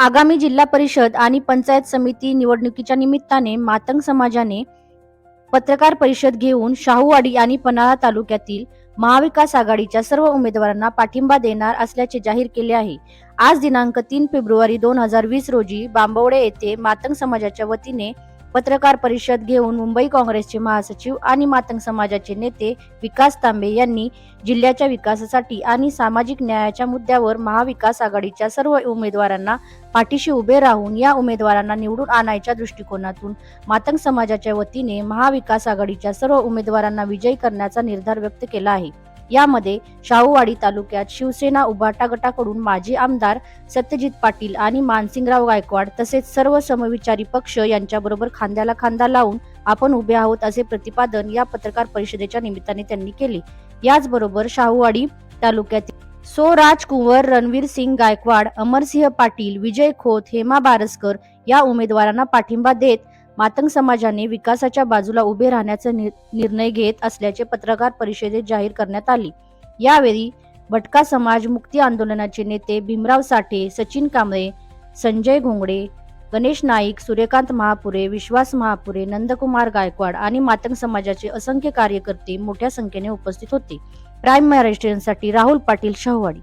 आगामी जिल्हा परिषद आणि पंचायत समिती निवडणुकीच्या निमित्ताने मातंग समाजाने पत्रकार परिषद घेऊन शाहूवाडी आणि पन्हाळा तालुक्यातील महाविकास आघाडीच्या सर्व उमेदवारांना पाठिंबा देणार असल्याचे जाहीर केले आहे. आज दिनांक तीन फेब्रुवारी दोन हजार वीस रोजी बांबवडे येथे मातंग समाजाच्या वतीने पत्रकार परिषद घेऊन मुंबई काँग्रेसचे महासचिव आणि मातंग समाजाचे नेते विकास तांबे यांनी जिल्ह्याच्या विकासासाठी आणि सामाजिक न्यायाच्या मुद्द्यावर महाविकास आघाडीच्या सर्व उमेदवारांना पाठीशी उभे राहून या उमेदवारांना निवडून आणायच्या दृष्टिकोनातून मातंग समाजाच्या वतीने महाविकास आघाडीच्या सर्व उमेदवारांना विजयी करण्याचा निर्धार व्यक्त केला आहे. यामध्ये शाहूवाडी तालुक्यात शिवसेना उभाटा गटाकडून माजी आमदार सत्यजित पाटील आणि मानसिंगराव गायकवाड तसेच सर्व समविचारी पक्ष यांच्याबरोबर खांद्याला खांदा लावून आपण उभे आहोत असे प्रतिपादन या पत्रकार परिषदेच्या निमित्ताने त्यांनी केले. याचबरोबर शाहूवाडी तालुक्यातील सो राजकुंवर रणवीर सिंग गायकवाड अमरसिंह पाटील विजय खोत हेमा बारसकर या उमेदवारांना पाठिंबा देत मातंग समाजाने विकासाच्या बाजूला उभे राहण्याचा नि- निर्णय घेत असल्याचे पत्रकार परिषदेत जाहीर करण्यात आली. यावेळी भटका समाज मुक्ती आंदोलनाचे नेते भीमराव साठे सचिन कांबळे संजय घोंगडे गणेश नाईक सूर्यकांत महापुरे विश्वास महापुरे नंदकुमार गायकवाड आणि मातंग समाजाचे असंख्य कार्यकर्ते मोठ्या संख्येने उपस्थित होते. प्राईम महाराष्ट्रीयनसाठी राहुल पाटील शहवाडी.